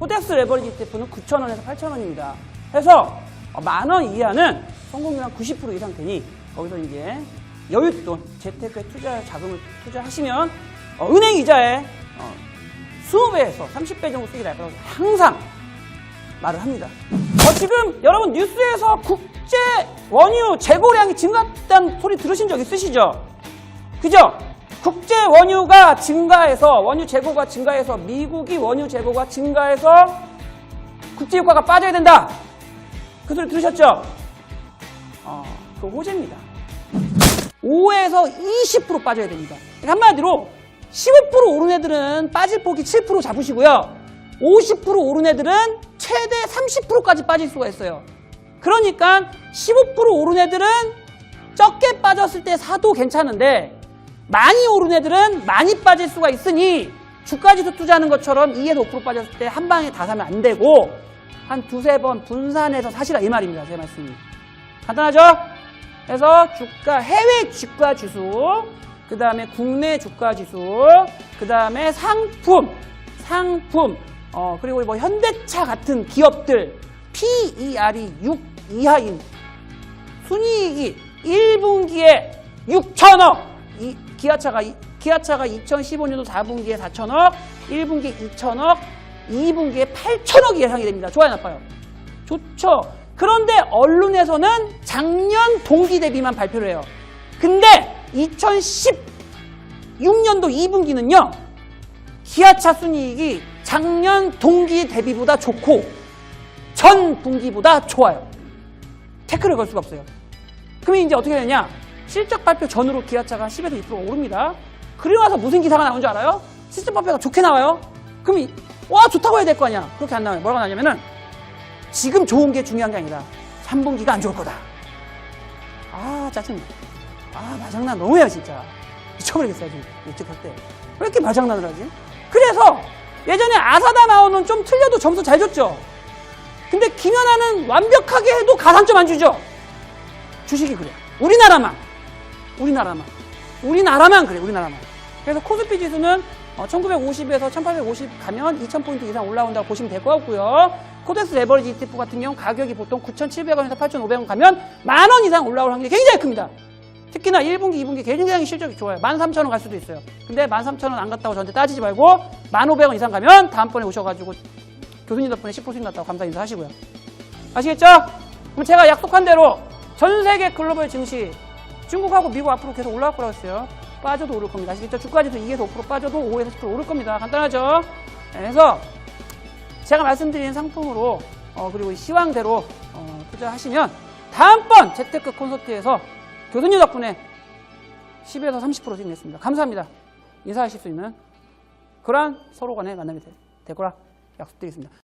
코덱스 레버리지 ETF는 9,000원에서 8,000원입니다. 해서 어, 만원 이하는 성공률 한 90% 이상 되니 거기서 이제 여윳돈 재테크에 투자 자금을 투자하시면 어, 은행 이자에 어, 20배에서 30배 정도 수익이 날 거라고 항상 말을 합니다. 어, 지금 여러분 뉴스에서 국제 원유 재고량이 증가했다는 소리 들으신 적 있으시죠? 그죠? 국제 원유가 증가해서 원유 재고가 증가해서 미국이 원유 재고가 증가해서 국제 유가가 빠져야 된다. 그 소리 들으셨죠? 어, 그 호재입니다. 5에서 20% 빠져야 됩니다. 그러니까 한마디로 15% 오른 애들은 빠질 폭이 7% 잡으시고요. 50% 오른 애들은 최대 30%까지 빠질 수가 있어요. 그러니까 15% 오른 애들은 적게 빠졌을 때 사도 괜찮은데 많이 오른 애들은 많이 빠질 수가 있으니 주가지수 투자하는 것처럼 2에서 5% 빠졌을 때 한 방에 다 사면 안 되고 한 두세 번 분산해서 사시라 이 말입니다. 제 말씀이. 간단하죠? 그래서 주가, 해외 주가 지수, 그 다음에 국내 주가 지수, 그 다음에 상품, 상품, 어, 그리고 뭐 현대차 같은 기업들, PER이 6 이하인 순이익이 1분기에 6천억, 이, 기아차가, 이- 기아차가 2015년도 4분기에 4천억, 1분기에 2천억, 2분기에 8천억이 예상이 됩니다. 좋아요, 나빠요? 좋죠. 그런데 언론에서는 작년 동기 대비만 발표를 해요. 근데 2016년도 2분기는요, 기아차 순이익이 작년 동기 대비보다 좋고, 전 분기보다 좋아요. 태클을 걸 수가 없어요. 그러면 이제 어떻게 되냐? 실적 발표 전으로 기아차가 10에서 2% 오릅니다. 그리고 나서 무슨 기사가 나온 줄 알아요? 실적 발표가 좋게 나와요. 그럼 이- 와 좋다고 해야 될 거 아니야. 그렇게 안 나와요. 뭐라고 나냐면은 지금 좋은 게 중요한 게 아니라 3분기가 안 좋을 거다. 아 짜증나. 아 말장난 너무해요 진짜. 미쳐버리겠어요 지금 예측할 때. 왜 이렇게 말장난을 하지? 그래서 예전에 아사다 나오는 좀 틀려도 점수 잘 줬죠. 근데 김연아는 완벽하게 해도 가산점 안 주죠. 주식이 그래. 우리나라만. 우리나라만. 우리나라만 그래. 우리나라만. 그래서 코스피 지수는 1950에서 1850 가면 2000포인트 이상 올라온다고 보시면 될 것 같고요. 코덱스 레버리지 ETF 같은 경우 가격이 보통 9,700원에서 8,500원 가면 만 원 이상 올라올 확률이 굉장히 큽니다. 특히나 1분기, 2분기 굉장히 실적이 좋아요. 13,000원 갈 수도 있어요. 근데 13,000원 안 갔다고 저한테 따지지 말고 1,500원 이상 가면 다음번에 오셔가지고 교수님 덕분에 10% 수익 났다고 감사 인사하시고요. 아시겠죠? 그럼 제가 약속한 대로 전 세계 글로벌 증시 중국하고 미국 앞으로 계속 올라갈 거라고 했어요. 빠져도 오를 겁니다. 아시겠죠? 주가지수 2에서 5% 빠져도 5에서 10% 오를 겁니다. 간단하죠? 네, 그래서 제가 말씀드린 상품으로 어, 그리고 시황대로 어, 투자하시면 다음번 재테크 콘서트에서 교수님 덕분에 10에서 30% 수익 냈습니다. 감사합니다. 인사하실 수 있는 그러한 서로 간의 만남이 될, 될 거라 약속드리겠습니다.